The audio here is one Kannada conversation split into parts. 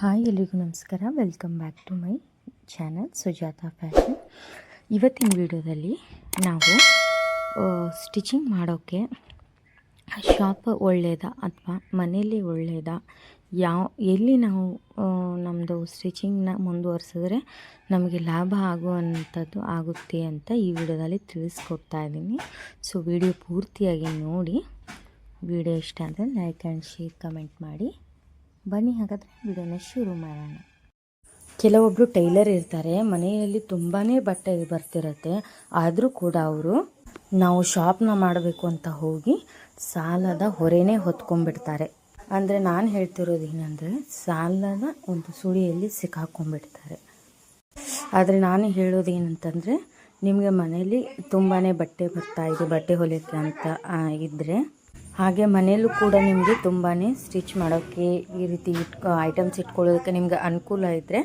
ಹಾಯ್ ಎಲ್ರಿಗೂ ನಮಸ್ಕಾರ. Welcome back to my channel Sujatha fashion ಇವತ್ತಿನ ವಿಡಿಯೋದಲ್ಲಿ ನಾವು ಸ್ಟಿಚಿಂಗ್ ಮಾಡೋಕ್ಕೆ ಶಾಪ್ ಒಳ್ಳೆಯದಾ ಅಥವಾ ಮನೆಯಲ್ಲಿ ಒಳ್ಳೆಯದಾ ಯಾವ, ಎಲ್ಲಿ ನಾವು ನಮ್ಮದು ಸ್ಟಿಚಿಂಗ್ನ ಮುಂದುವರ್ಸಿದ್ರೆ ನಮಗೆ ಲಾಭ ಆಗುವಂಥದ್ದು ಆಗುತ್ತೆ ಅಂತ ಈ ವಿಡಿಯೋದಲ್ಲಿ ತಿಳಿಸ್ಕೊಡ್ತಾ ಇದ್ದೀನಿ. ಸೊ ವಿಡಿಯೋ ಪೂರ್ತಿಯಾಗಿ ನೋಡಿ. ವಿಡಿಯೋ ಇಷ್ಟ ಅಂದರೆ ಲೈಕ್ ಆ್ಯಂಡ್ ಶೇರ್ ಕಮೆಂಟ್ ಮಾಡಿ. ಬನ್ನಿ ಹಾಗಾದರೆ ವಿಡಿಯೋನ ಶುರು ಮಾಡೋಣ. ಕೆಲವೊಬ್ಬರು ಟೈಲರ್ ಇರ್ತಾರೆ, ಮನೆಯಲ್ಲಿ ತುಂಬಾ ಬಟ್ಟೆ ಬರ್ತಿರತ್ತೆ, ಆದರೂ ಕೂಡ ಅವರು ನಾವು ಶಾಪ್ನ ಮಾಡಬೇಕು ಅಂತ ಹೋಗಿ ಸಾಲದ ಹೊರೆನೇ ಹೊತ್ಕೊಂಡ್ಬಿಡ್ತಾರೆ. ಅಂದರೆ ನಾನು ಹೇಳ್ತಿರೋದು ಏನಂದರೆ, ಸಾಲದ ಒಂದು ಸುಳಿಯಲ್ಲಿ ಸಿಕ್ಕಾಕೊಂಡ್ಬಿಡ್ತಾರೆ. ಆದರೆ ನಾನು ಹೇಳೋದು ಏನಂತಂದರೆ, ನಿಮಗೆ ಮನೆಯಲ್ಲಿ ತುಂಬಾ ಬಟ್ಟೆ ಬರ್ತಾ ಇದೆ, ಬಟ್ಟೆ ಹೊಲಿಯಕ್ಕೆ ಅಂತ ಇದ್ದರೆ ಹಾಗೆ ಮನೆಯಲ್ಲೂ ಕೂಡ ನಿಮಗೆ ತುಂಬಾ ಸ್ಟಿಚ್ ಮಾಡೋಕ್ಕೆ ಈ ರೀತಿ ಇಟ್ಕೊ ಐಟಮ್ಸ್ ಇಟ್ಕೊಳ್ಳೋದಕ್ಕೆ ನಿಮಗೆ ಅನುಕೂಲ ಇದ್ದರೆ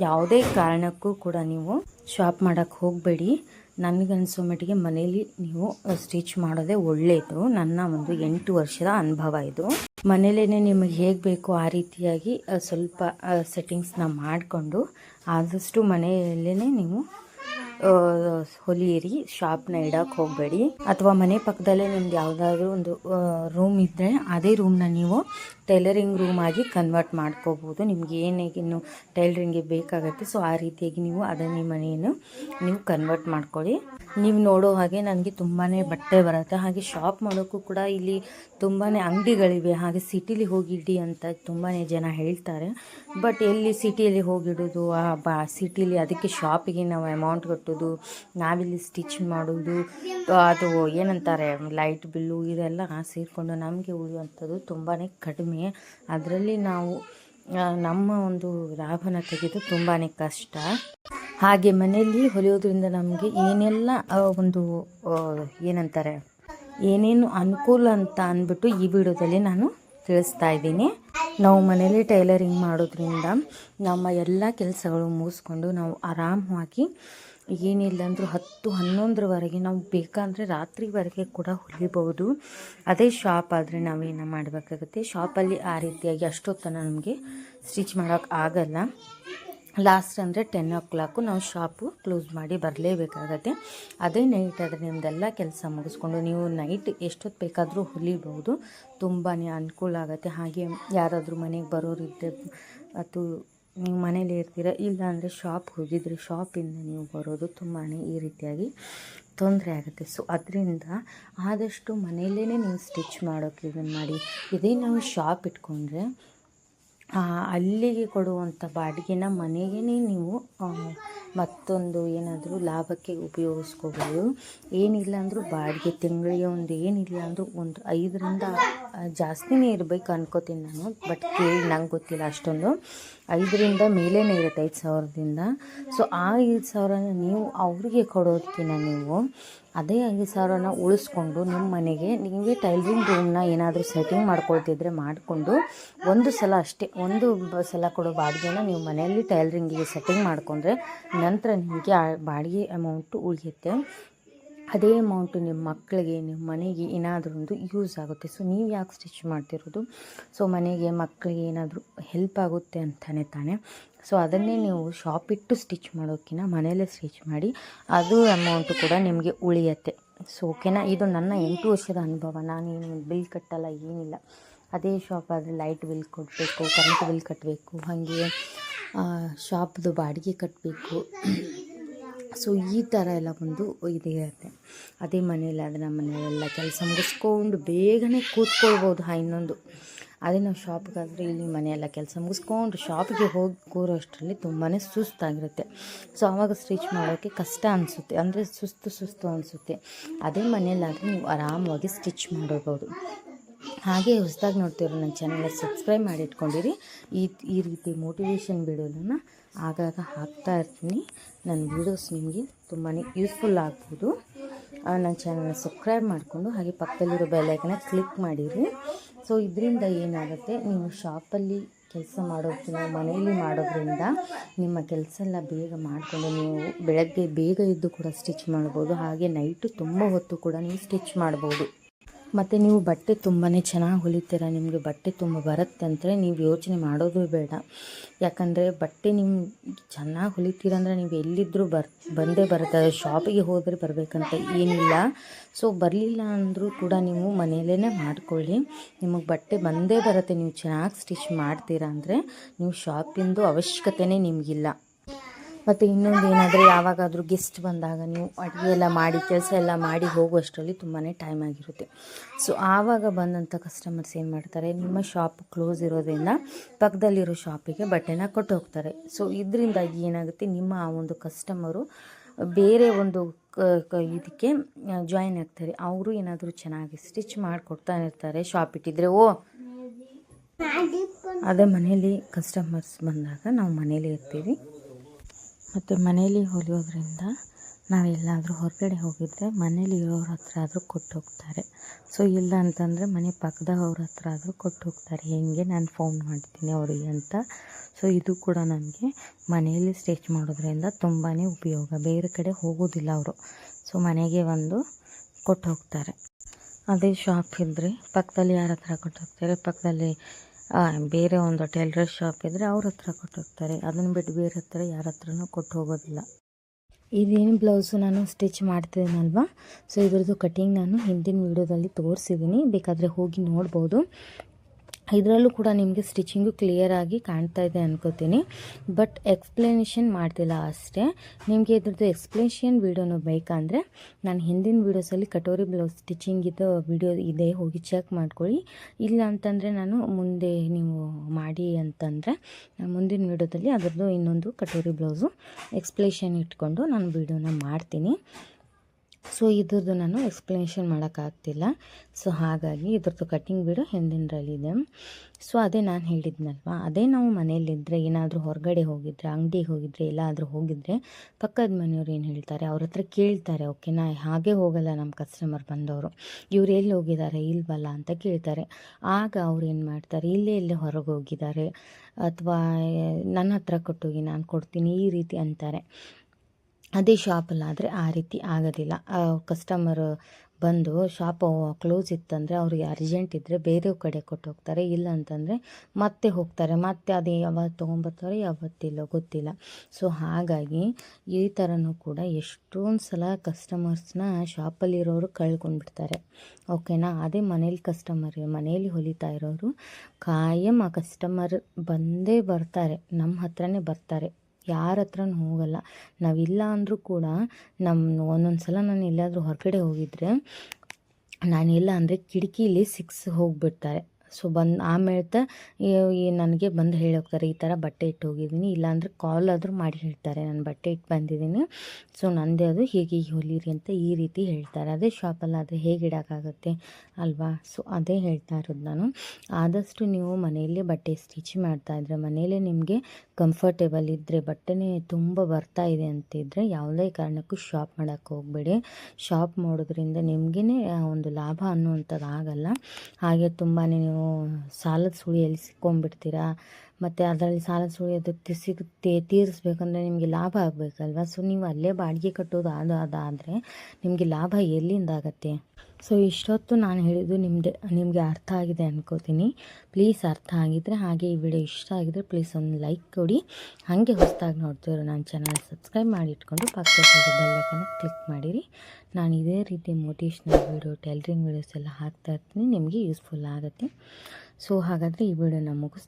ಯಾವುದೇ ಕಾರಣಕ್ಕೂ ಕೂಡ ನೀವು ಶಾಪ್ ಮಾಡೋಕ್ಕೆ ಹೋಗಬೇಡಿ. ನನಗನ್ಸೋ ಮಟ್ಟಿಗೆ ಮನೇಲಿ ನೀವು ಸ್ಟಿಚ್ ಮಾಡೋದೇ ಒಳ್ಳೆಯದು ನನ್ನ ಒಂದು ಎಂಟು ವರ್ಷದ ಅನುಭವ ಇದು. ಮನೇಲೇ ನಿಮಗೆ ಹೇಗೆ ಬೇಕು ಆ ರೀತಿಯಾಗಿ ಸ್ವಲ್ಪ ಸೆಟ್ಟಿಂಗ್ಸ್ನ ಮಾಡಿಕೊಂಡು ಆದಷ್ಟು ಮನೆಯಲ್ಲೇ ನೀವು ಹೊಲಿಯಿರಿ ಶಾಪ್ನ ಇಡಕ್ಕೆ ಹೋಗಬೇಡಿ. ಅಥವಾ ಮನೆ ಪಕ್ಕದಲ್ಲೇ ನಿಮ್ದು ಯಾವುದಾದ್ರೂ ಒಂದು ರೂಮ್ ಇದ್ದರೆ ಅದೇ ರೂಮ್ನ ನೀವು ಟೈಲರಿಂಗ್ ರೂಮ್ ಆಗಿ ಕನ್ವರ್ಟ್ ಮಾಡ್ಕೋಬೋದು. ನಿಮ್ಗೆ ಏನೇನು ಟೈಲರಿಂಗ್ಗೆ ಬೇಕಾಗುತ್ತೆ ಸೊ ಆ ರೀತಿಯಾಗಿ ನೀವು ಅದನ್ನು ಮನೆಯನ್ನು ನೀವು ಕನ್ವರ್ಟ್ ಮಾಡ್ಕೊಳ್ಳಿ. ನೀವು ನೋಡೋ ಹಾಗೆ ನನಗೆ ತುಂಬಾ ಬಟ್ಟೆ ಬರುತ್ತೆ. ಹಾಗೆ ಶಾಪ್ ಮಾಡೋಕ್ಕೂ ಕೂಡ ಇಲ್ಲಿ ತುಂಬಾ ಅಂಗಡಿಗಳಿವೆ. ಹಾಗೆ ಸಿಟಿಲಿ ಹೋಗಿಡಿ ಅಂತ ತುಂಬಾ ಜನ ಹೇಳ್ತಾರೆ. ಬಟ್ ಎಲ್ಲಿ ಸಿಟಿಯಲ್ಲಿ ಹೋಗಿಡೋದು, ಆ ಬಾ ಸಿಟಿಲಿ ಅದಕ್ಕೆ ಶಾಪಿಗೆ ನಾವು ಅಮೌಂಟ್ ಕಟ್ಟೋದು, ನಾವಿಲ್ಲಿ ಸ್ಟಿಚ್ ಮಾಡೋದು, ಅದು ಏನಂತಾರೆ ಲೈಟ್ ಬಿಲ್ಲು ಇದೆಲ್ಲ ಸೇರಿಕೊಂಡು ನಮಗೆ ಉಳಿಯುವಂಥದ್ದು ತುಂಬಾ ಕಡಿಮೆ. ಅದರಲ್ಲಿ ನಾವು ನಮ್ಮ ಒಂದು ಲಾಭನ ತೆಗೆದು ತುಂಬಾ ಕಷ್ಟ. ಹಾಗೆ ಮನೆಯಲ್ಲಿ ಹೊಲಿಯೋದ್ರಿಂದ ನಮಗೆ ಏನೆಲ್ಲ ಒಂದು ಏನಂತಾರೆ, ಏನೇನು ಅನುಕೂಲ ಅಂತ ಅಂದ್ಬಿಟ್ಟು ಈ ವಿಡಿಯೋದಲ್ಲಿ ನಾನು ತಿಳಿಸ್ತಾ ಇದ್ದೀನಿ. ನಾವು ಮನೇಲಿ ಟೈಲರಿಂಗ್ ಮಾಡೋದ್ರಿಂದ ನಮ್ಮ ಎಲ್ಲ ಕೆಲಸಗಳು ಮುಗಿಸ್ಕೊಂಡು ನಾವು ಆರಾಮವಾಗಿ ಏನಿಲ್ಲ ಅಂದರೂ ಹತ್ತು ಹನ್ನೊಂದರವರೆಗೆ ನಾವು ಬೇಕಂದರೆ ರಾತ್ರಿವರೆಗೆ ಕೂಡ ಹೊಲಿಬೋದು ಅದೇ ಶಾಪ್ ಆದರೆ ನಾವೇನು ಮಾಡಬೇಕಾಗುತ್ತೆ? ಶಾಪಲ್ಲಿ ಆ ರೀತಿಯಾಗಿ ಅಷ್ಟೊತ್ತನ ನಮಗೆ ಸ್ಟಿಚ್ ಮಾಡೋಕ್ಕೆ ಆಗಲ್ಲ. ಲಾಸ್ಟ್ ಅಂದರೆ ಟೆನ್ ಓ ಕ್ಲಾಕು ನಾವು ಶಾಪು ಕ್ಲೋಸ್ ಮಾಡಿ ಬರಲೇಬೇಕಾಗತ್ತೆ. ಅದೇ ನೈಟ್ ಆದರೆ ನಿಮ್ಮದೆಲ್ಲ ಕೆಲಸ ಮುಗಿಸ್ಕೊಂಡು ನೀವು ನೈಟ್ ಎಷ್ಟೊತ್ತು ಬೇಕಾದರೂ ಹೊಲಿಬೋದು ತುಂಬಾ ಅನುಕೂಲ ಆಗುತ್ತೆ. ಹಾಗೆ ಯಾರಾದರೂ ಮನೆಗೆ ಬರೋರಿದ್ದರೆ ಅದು ನೀವು ಮನೇಲಿ ಇರ್ತೀರ ಇಲ್ಲ ಅಂದರೆ ಶಾಪ್ ಹೋಗಿದ್ರೆ ಶಾಪಿಂದ ನೀವು ಬರೋದು ತುಂಬಾ ಈ ರೀತಿಯಾಗಿ ತೊಂದರೆ ಆಗುತ್ತೆ. ಸೊ ಅದರಿಂದ ಆದಷ್ಟು ಮನೆಯಲ್ಲೇ ನೀವು ಸ್ಟಿಚ್ ಮಾಡೋಕ್ಕೆ ಇದನ್ನು ಮಾಡಿ. ಇದೇ ನಾವು ಶಾಪ್ ಇಟ್ಕೊಂಡ್ರೆ ಅಲ್ಲಿಗೆ ಕೊಡುವಂಥ ಬಾಡಿಗೆನ ಮನೆಗೇ ನೀವು ಮತ್ತೊಂದು ಏನಾದರೂ ಲಾಭಕ್ಕೆ ಉಪಯೋಗಿಸ್ಕೋಬೋದು. ಏನಿಲ್ಲ ಅಂದರೂ ಬಾಡಿಗೆ ತಿಂಗಳಿಗೆ ಒಂದು, ಏನಿಲ್ಲ ಅಂದರೂ ಒಂದು ಐದರಿಂದ ಜಾಸ್ತಿನೇ ಇರಬೇಕು ಅನ್ಕೋತೀನಿ ನಾನು, ಬಟ್ ಕೇಳಿ ನಂಗೆ ಗೊತ್ತಿಲ್ಲ ಅಷ್ಟೊಂದು. ಐದರಿಂದ ಮೇಲೇ ಇರುತ್ತೆ ಐದು ಸಾವಿರದಿಂದ. ಸೊ ಆ ಐದು ಸಾವಿರನ ನೀವು ಅವರಿಗೆ ಕೊಡೋದಕ್ಕಿಂತ ನೀವು ಅದೇ ಐದು ಸಾವಿರನ ಉಳಿಸ್ಕೊಂಡು ನಿಮ್ಮ ಮನೆಗೆ ನೀವೇ ಟೈಲ್ರಿಂಗ್ ರೂಮ್ನ ಏನಾದರೂ ಸೆಟ್ಟಿಂಗ್ ಮಾಡ್ಕೊಳ್ತಿದ್ರೆ ಮಾಡಿಕೊಂಡು ಒಂದು ಸಲ ಅಷ್ಟೇ, ಒಂದು ಸಲ ಕೊಡೋ ಬಾಡಿಗೆನ ನೀವು ಮನೆಯಲ್ಲಿ ಟೈಲ್ರಿಂಗಿಗೆ ಸೆಟ್ಟಿಂಗ್ ಮಾಡಿಕೊಂಡ್ರೆ ನಂತರ ನಿಮಗೆ ಆ ಬಾಡಿಗೆ ಅಮೌಂಟು ಉಳಿಯುತ್ತೆ. ಅದೇ ಅಮೌಂಟು ನಿಮ್ಮ ಮಕ್ಕಳಿಗೆ ನಿಮ್ಮ ಮನೆಗೆ ಏನಾದರೂ ಒಂದು ಯೂಸ್ ಆಗುತ್ತೆ. ಸೊ ನೀವು ಯಾಕೆ ಸ್ಟಿಚ್ ಮಾಡ್ತಿರೋದು? ಸೊ ಮನೆಗೆ ಮಕ್ಕಳಿಗೆ ಏನಾದರೂ ಹೆಲ್ಪ್ ಆಗುತ್ತೆ ಅಂತಲೇ ತಾನೆ. ಸೊ ಅದನ್ನೇ ನೀವು ಶಾಪ್ ಇಟ್ಟು ಸ್ಟಿಚ್ ಮಾಡೋಕ್ಕಿಂತ ಮನೆಯಲ್ಲೇ ಸ್ಟಿಚ್ ಮಾಡಿ, ಅದು ಅಮೌಂಟು ಕೂಡ ನಿಮಗೆ ಉಳಿಯತ್ತೆ. ಸೊ ಓಕೆನಾ ಇದು ನನ್ನ ಎಂಟು ವರ್ಷದ ಅನುಭವ. ನಾನೇನು ಬಿಲ್ ಕಟ್ಟಲ್ಲ, ಏನಿಲ್ಲ. ಅದೇ ಶಾಪ್ ಆದರೆ ಲೈಟ್ ಬಿಲ್ ಕೊಡಬೇಕು ಕರೆಂಟ್ ಬಿಲ್ ಕಟ್ಟಬೇಕು ಹಾಗೆ ಶಾಪ್ದು ಬಾಡಿಗೆ ಕಟ್ಟಬೇಕು ಸೊ ಈ ಥರ ಎಲ್ಲ ಒಂದು ಇದು ಇರುತ್ತೆ. ಅದೇ ಮನೇಲಿ ಆದರೆ ನಮ್ಮ ಮನೆಯಲ್ಲೆಲ್ಲ ಕೆಲಸ ಮುಗಿಸ್ಕೊಂಡು ಬೇಗನೆ ಕೂತ್ಕೊಳ್ಬೋದು ಹಾ ಇನ್ನೊಂದು. ಅದೇ ನಾವು ಶಾಪ್ಗಾದರೆ ಇಲ್ಲಿ ಮನೆಯೆಲ್ಲ ಕೆಲಸ ಮುಗಿಸ್ಕೊಂಡು ಶಾಪಿಗೆ ಹೋಗಿ ಕೂರೋಷ್ಟರಲ್ಲಿ ತುಂಬಾ ಸುಸ್ತಾಗಿರುತ್ತೆ. ಸೊ ಆವಾಗ ಸ್ಟಿಚ್ ಮಾಡೋಕ್ಕೆ ಕಷ್ಟ ಅನಿಸುತ್ತೆ. ಅಂದರೆ ಸುಸ್ತು ಸುಸ್ತು ಅನಿಸುತ್ತೆ. ಅದೇ ಮನೆಯಲ್ಲಾದರೆ ನೀವು ಆರಾಮವಾಗಿ ಸ್ಟಿಚ್ ಮಾಡಬಹುದು ಹಾಗೆ ಹೊಸದಾಗಿ ನೋಡ್ತಿರೋ ನನ್ನ ಚಾನಲ್ನ ಸಬ್ಸ್ಕ್ರೈಬ್ ಮಾಡಿ ಇಟ್ಕೊಂಡಿರಿ ಈ ಈ ರೀತಿ ಮೋಟಿವೇಶನ್ ವಿಡಿಯೋನ ಆಗಾಗ ಹಾಕ್ತಾ ಇರ್ತೀನಿ. ನನ್ನ ವೀಡಿಯೋಸ್ ನಿಮಗೆ ತುಂಬಾ ಯೂಸ್ಫುಲ್ ಆಗ್ಬೋದು. ನನ್ನ ಚಾನಲ್ನ ಸಬ್ಸ್ಕ್ರೈಬ್ ಮಾಡಿಕೊಂಡು ಹಾಗೆ ಪಕ್ಕದಲ್ಲಿರೋ ಬೆಲ್ಲೈಕನ್ನ ಕ್ಲಿಕ್ ಮಾಡಿರಿ. ಸೊ ಇದರಿಂದ ಏನಾಗುತ್ತೆ, ನೀವು ಶಾಪಲ್ಲಿ ಕೆಲಸ ಮಾಡೋದನ್ನ ಮನೆಯಲ್ಲಿ ಮಾಡೋದ್ರಿಂದ ನಿಮ್ಮ ಕೆಲಸ ಎಲ್ಲ ಬೇಗ ಮಾಡಿಕೊಂಡು ನೀವು ಬೆಳಗ್ಗೆ ಬೇಗ ಇದ್ದು ಕೂಡ ಸ್ಟಿಚ್ ಮಾಡ್ಬೋದು. ಹಾಗೆ ನೈಟು ತುಂಬ ಹೊತ್ತು ಕೂಡ ನೀವು ಸ್ಟಿಚ್ ಮಾಡ್ಬೋದು. ಮತ್ತು ನೀವು ಬಟ್ಟೆ ತುಂಬಾ ಚೆನ್ನಾಗಿ ಹೊಲಿತೀರ? ನಿಮಗೆ ಬಟ್ಟೆ ತುಂಬ ಬರುತ್ತೆ ಅಂದರೆ ನೀವು ಯೋಚನೆ ಮಾಡೋದು ಬೇಡ. ಯಾಕಂದರೆ ಬಟ್ಟೆ ನಿಮ್ಮ ಚೆನ್ನಾಗಿ ಹೊಲಿತೀರಂದ್ರೆ ನೀವು ಎಲ್ಲಿದ್ದರೂ ಬರ್, ಬಂದೇ ಬರುತ್ತೆ. ಶಾಪಿಗೆ ಹೋದರೆ ಬರಬೇಕಂತ ಏನಿಲ್ಲ. ಸೊ, ಬರಲಿಲ್ಲ ಅಂದರೂ ಕೂಡ ನೀವು ಮನೆಯಲ್ಲೇ ಮಾಡ್ಕೊಳ್ಳಿ. ನಿಮಗೆ ಬಟ್ಟೆ ಬಂದೇ ಬರುತ್ತೆ. ನೀವು ಚೆನ್ನಾಗಿ ಸ್ಟಿಚ್ ಮಾಡ್ತೀರ ಅಂದರೆ ನೀವು ಶಾಪಿಂದು ಅವಶ್ಯಕತೆನೇ ನಿಮಗಿಲ್ಲ. ಮತ್ತು ಇನ್ನೊಂದು ಏನಾದರೆ ಯಾವಾಗಾದರೂ ಗೆಸ್ಟ್ ಬಂದಾಗ ನೀವು ಅಡುಗೆ ಎಲ್ಲ ಮಾಡಿ, ಕೆಲಸ ಎಲ್ಲ ಮಾಡಿ ಹೋಗುವಷ್ಟರಲ್ಲಿ ತುಂಬಾ ಟೈಮ್ ಆಗಿರುತ್ತೆ. ಸೊ ಆವಾಗ ಬಂದಂಥ ಕಸ್ಟಮರ್ಸ್ ಏನು ಮಾಡ್ತಾರೆ, ನಿಮ್ಮ ಶಾಪ್ ಕ್ಲೋಸ್ ಇರೋದ್ರಿಂದ ಪಕ್ಕದಲ್ಲಿರೋ ಶಾಪಿಗೆ ಬಟ್ಟೆನ ಕೊಟ್ಟು ಹೋಗ್ತಾರೆ. ಸೊ ಇದರಿಂದಾಗಿ ಏನಾಗುತ್ತೆ, ನಿಮ್ಮ ಆ ಒಂದು ಕಸ್ಟಮರು ಬೇರೆ ಒಂದು ಇದಕ್ಕೆ ಜಾಯಿನ್ ಆಗ್ತಾರೆ. ಅವರು ಏನಾದರೂ ಚೆನ್ನಾಗಿ ಸ್ಟಿಚ್ ಮಾಡಿಕೊಡ್ತಾ ಇರ್ತಾರೆ ಶಾಪ್ ಇಟ್ಟಿದ್ರೆ, ಓ! ಅದೇ ಮನೇಲಿ ಕಸ್ಟಮರ್ಸ್ ಬಂದಾಗ ನಾವು ಮನೇಲಿ ಇರ್ತೀವಿ. ಮತ್ತು ಮನೆಯಲ್ಲಿ ಹೊಲಿಯೋದ್ರಿಂದ ನಾವೆಲ್ಲಾದರೂ ಹೊರಗಡೆ ಹೋಗಿದ್ದರೆ ಮನೇಲಿ ಇರೋರ ಹತ್ರ ಆದರೂ ಕೊಟ್ಟು ಹೋಗ್ತಾರೆ. ಸೊ, ಇಲ್ಲ ಅಂತಂದರೆ ಮನೆ ಪಕ್ಕದವ್ರ ಹತ್ರ ಆದರೂ ಕೊಟ್ಟು ಹೋಗ್ತಾರೆ. ಹೆಂಗೆ ನಾನು ಫೋನ್ ಮಾಡ್ತೀನಿ ಅವರಿಗೆ ಅಂತ. ಸೊ, ಇದು ಕೂಡ ನಮಗೆ ಮನೆಯಲ್ಲಿ ಸ್ಟಿಚ್ ಮಾಡೋದ್ರಿಂದ ತುಂಬಾ ಉಪಯೋಗ. ಬೇರೆ ಕಡೆ ಹೋಗೋದಿಲ್ಲ ಅವರು. ಸೊ, ಮನೆಗೆ ಒಂದು ಕೊಟ್ಟು ಹೋಗ್ತಾರೆ. ಅದೇ ಶಾಪ್ ಇದ್ದರೆ ಪಕ್ಕದಲ್ಲಿ ಯಾರ ಹತ್ರ ಕೊಟ್ಟು ಹೋಗ್ತಾರೆ? ಪಕ್ಕದಲ್ಲಿ ಬೇರೆ ಒಂದು ಟೈಲರ್ ಶಾಪ್ ಇದ್ದರೆ ಅವ್ರ ಹತ್ರ ಕೊಟ್ಟೋಗ್ತಾರೆ ಅದನ್ನು ಬಿಟ್ಟು ಬೇರೆ ಹತ್ರ ಯಾರ ಹತ್ರನೂ ಕೊಟ್ಟು ಹೋಗೋದಿಲ್ಲ. ಇದೇನು ಬ್ಲೌಸು ನಾನು ಸ್ಟಿಚ್ ಮಾಡ್ತಿದ್ದೀನಲ್ವ? ಸೊ ಇದ್ರದ್ದು ಕಟಿಂಗ್ ನಾನು ಹಿಂದಿನ ವೀಡಿಯೋದಲ್ಲಿ ತೋರಿಸಿದ್ದೀನಿ ಬೇಕಾದರೆ ಹೋಗಿ ನೋಡ್ಬೋದು. ಇದರಲ್ಲೂ ಕೂಡ ನಿಮಗೆ ಸ್ಟಿಚಿಂಗು ಕ್ಲಿಯರಾಗಿ ಕಾಣ್ತಾ ಇದೆ ಅನ್ಕೋತೀನಿ. ಬಟ್ ಎಕ್ಸ್ಪ್ಲನೇಷನ್ ಮಾಡ್ತಿಲ್ಲ ಅಷ್ಟೇ. ನಿಮಗೆ ಇದ್ರದ್ದು ಎಕ್ಸ್ಪ್ಲೇಷನ್ ವೀಡಿಯೋನು ಬೇಕಂದರೆ ನಾನು ಹಿಂದಿನ ವೀಡಿಯೋಸಲ್ಲಿ ಕಟೋರಿ ಬ್ಲೌಸ್ ಸ್ಟಿಚಿಂಗ್ ಇದ್ದು ವಿಡಿಯೋ ಇದೆ, ಹೋಗಿ ಚೆಕ್ ಮಾಡ್ಕೊಳ್ಳಿ. ಇಲ್ಲ ಅಂತಂದರೆ ನಾನು ಮುಂದೆ ನೀವು ಮಾಡಿ ಅಂತಂದರೆ ಮುಂದಿನ ವೀಡಿಯೋದಲ್ಲಿ ಅದರದ್ದು ಇನ್ನೊಂದು ಕಟೋರಿ ಬ್ಲೌಸು ಎಕ್ಸ್ಪ್ಲೇಷನ್ ಇಟ್ಕೊಂಡು ನಾನು ವೀಡಿಯೋನ ಮಾಡ್ತೀನಿ. ಸೊ ಇದ್ರದ್ದು ನಾನು ಎಕ್ಸ್ಪ್ಲನೇಷನ್ ಮಾಡೋಕ್ಕಾಗ್ತಿಲ್ಲ. ಸೊ ಹಾಗಾಗಿ ಇದ್ರದ್ದು ಕಟ್ಟಿಂಗ್ ಬಿಡು ಹಿಂದಿನದ್ರಲ್ಲಿದೆ ಸೊ ಅದೇ ನಾನು ಹೇಳಿದ್ನಲ್ವ? ಅದೇ ನಾವು ಮನೆಯಲ್ಲಿದ್ದರೆ ಏನಾದರೂ ಹೊರಗಡೆ ಹೋಗಿದ್ರೆ, ಅಂಗಡಿಗೆ ಹೋಗಿದ್ರೆ, ಎಲ್ಲಾದರೂ ಹೋಗಿದ್ರೆ ಪಕ್ಕದ ಮನೆಯವ್ರು ಏನು ಹೇಳ್ತಾರೆ? ಅವ್ರ ಹತ್ರ ಕೇಳ್ತಾರೆ ಓಕೆನಾ ಹಾಗೆ ಹೋಗಲ್ಲ ನಮ್ಮ ಕಸ್ಟಮರ್ ಬಂದವರು. ಇವ್ರು ಎಲ್ಲಿ ಹೋಗಿದ್ದಾರೆ ಇಲ್ವಲ್ಲ? ಅಂತ ಕೇಳ್ತಾರೆ. ಆಗ ಅವ್ರು ಏನು ಮಾಡ್ತಾರೆ? ಇಲ್ಲೇ ಇಲ್ಲೇ ಹೊರಗೆ ಹೋಗಿದ್ದಾರೆ ಅಥವಾ, ನನ್ನ ಹತ್ರ ಕೊಟ್ಟೋಗಿ ನಾನು ಕೊಡ್ತೀನಿ, ಈ ರೀತಿ ಅಂತಾರೆ. ಅದೇ ಶಾಪಲ್ಲಾದರೆ ಆ ರೀತಿ ಆಗೋದಿಲ್ಲ. ಕಸ್ಟಮರ್ ಬಂದು ಶಾಪ್ ಕ್ಲೋಸ್ ಇತ್ತಂದರೆ ಅವ್ರಿಗೆ ಅರ್ಜೆಂಟ್ ಇದ್ದರೆ ಬೇರೆ ಕಡೆ ಕೊಟ್ಟು ಹೋಗ್ತಾರೆ. ಇಲ್ಲ ಅಂತಂದರೆ ಮತ್ತೆ ಹೋಗ್ತಾರೆ. ಮತ್ತೆ ಅದು ಯಾವಾಗ ತೊಗೊಂಬರ್ತಾರೆ, ಯಾವತ್ತಿಲ್ಲ, ಗೊತ್ತಿಲ್ಲ. ಸೊ ಹಾಗಾಗಿ ಈ ಥರನೂ ಕೂಡ ಎಷ್ಟೊಂದು ಸಲ ಕಸ್ಟಮರ್ಸ್ನ ಶಾಪಲ್ಲಿರೋರು ಕಳ್ಕೊಂಡ್ಬಿಡ್ತಾರೆ. ಓಕೆನಾ ಅದೇ ಮನೇಲಿ ಕಸ್ಟಮರ್ ಮನೇಲಿ ಹೊಲಿತಾ ಇರೋರು ಕಾಯಂ ಆ ಕಸ್ಟಮರ್ ಬಂದೇ ಬರ್ತಾರೆ. ನಮ್ಮ ಹತ್ರನೇ ಬರ್ತಾರೆ. ಯಾರ ಹತ್ರನೂ ಹೋಗಲ್ಲ. ನಾವಿಲ್ಲ ಅಂದರೂ ಕೂಡ ನಮ್ಮ ಒಂದೊಂದು ಸಲ ನಾನು ಎಲ್ಲಾದರೂ ಹೊರಗಡೆ ಹೋಗಿದ್ರೆ ನಾನಿಲ್ಲ ಅಂದರೆ ಕಿಟಕಿಲಿ ಸಿಕ್ಸ್ ಹೋಗಿಬಿಡ್ತಾರೆ. ಸೊ ಬಂದು ಆಮೇಲೆ ನನಗೆ ಬಂದು ಹೇಳೋಗ್ತಾರೆ ಈ ಥರ ಬಟ್ಟೆ ಇಟ್ಟು ಹೋಗಿದ್ದೀನಿ. ಇಲ್ಲಾಂದರೆ ಕಾಲ್ ಆದರೂ ಮಾಡಿ ಹೇಳ್ತಾರೆ. ನಾನು ಬಟ್ಟೆ ಇಟ್ಟು ಬಂದಿದ್ದೀನಿ. ಸೊ ನನ್ನದೇ ಅದು, ಹೀಗೆ ಹೀಗೆ ಹೊಲೀರಿ ಅಂತ ಈ ರೀತಿ ಹೇಳ್ತಾರೆ. ಅದೇ ಶಾಪಲ್ಲಿ ಆದರೆ ಹೇಗೆ ಇಡೋಕ್ಕಾಗುತ್ತೆ ಅಲ್ವಾ? ಸೊ ಅದೇ ಹೇಳ್ತಾ ಇರೋದು ನಾನು. ಆದಷ್ಟು ನೀವು ಮನೆಯಲ್ಲೇ ಬಟ್ಟೆ ಸ್ಟಿಚ್ ಮಾಡ್ತಾ ಇದ್ರೆ, ಮನೆಯಲ್ಲೇ ನಿಮಗೆ ಕಂಫರ್ಟೇಬಲ್ ಇದ್ದರೆ ಬಟ್ಟೆನೇ ತುಂಬ ಬರ್ತಾ ಇದೆ ಅಂತಿದ್ರೆ, ಯಾವುದೇ ಕಾರಣಕ್ಕೂ ಶಾಪ್ ಮಾಡೋಕ್ಕೆ ಹೋಗಬೇಡಿ. ಶಾಪ್ ಮಾಡೋದ್ರಿಂದ ನಿಮಗೇ ಒಂದು ಲಾಭ ಅನ್ನುವಂಥದ್ದು ಆಗಲ್ಲ. ಹಾಗೆ ತುಂಬಾ ನೀವು ಸಾಲದ ಸುಳಿಯಲ್ಲಿ ಸಿಕ್ಕೊಂಡ್ಬಿಡ್ತೀರಾ? ಮತ್ತು ಅದರಲ್ಲಿ ಸಾಲದ ಸುಳಿ ಅದಕ್ಕೆ ಸಿಗುತ್ತೆ ತೀರಿಸ್ಬೇಕಂದ್ರೆ ನಿಮಗೆ ಲಾಭ ಆಗಬೇಕಲ್ವ? ಸೊ ನೀವು ಅಲ್ಲೇ ಬಾಡಿಗೆ ಕಟ್ಟೋದು ಅದು ಅದಾದರೆ ನಿಮಗೆ ಲಾಭ ಎಲ್ಲಿಂದ ಆಗತ್ತೆ? ಸೊ ಇಷ್ಟೊತ್ತು ನಾನು ಹೇಳಿದ್ದು ನಿಮ್ಮದೆ ನಿಮಗೆ ಅರ್ಥ ಆಗಿದೆ ಅನ್ಕೋತೀನಿ. ಪ್ಲೀಸ್ ಅರ್ಥ ಆಗಿದ್ದರೆ ಹಾಗೆ ಈ ವಿಡಿಯೋ ಇಷ್ಟ ಆಗಿದ್ದರೆ ಪ್ಲೀಸ್ ಒಂದು ಲೈಕ್ ಕೊಡಿ. ಹಾಗೆ ಹೊಸದಾಗಿ ನೋಡ್ತಿರೋ ನನ್ನ ಚಾನಲ್ ಸಬ್ಸ್ಕ್ರೈಬ್ ಮಾಡಿ ಇಟ್ಕೊಂಡು ಪಕ್ಕದ ಬೆಲ್ಲೈಕನ್ನ ಕ್ಲಿಕ್ ಮಾಡಿರಿ. ನಾನು ಇದೇ ರೀತಿ ಮೋಟಿವೇಶ್ನಲ್ ವೀಡಿಯೋ ಟೈಲರಿಂಗ್ ವೀಡಿಯೋಸ್ ಎಲ್ಲ ಹಾಕ್ತಾ ಇರ್ತೀನಿ. ನಿಮಗೆ ಯೂಸ್ಫುಲ್ ಆಗುತ್ತೆ. ಸೊ ಹಾಗಾದರೆ ಈ ವಿಡಿಯೋನ ಮುಗಿಸ್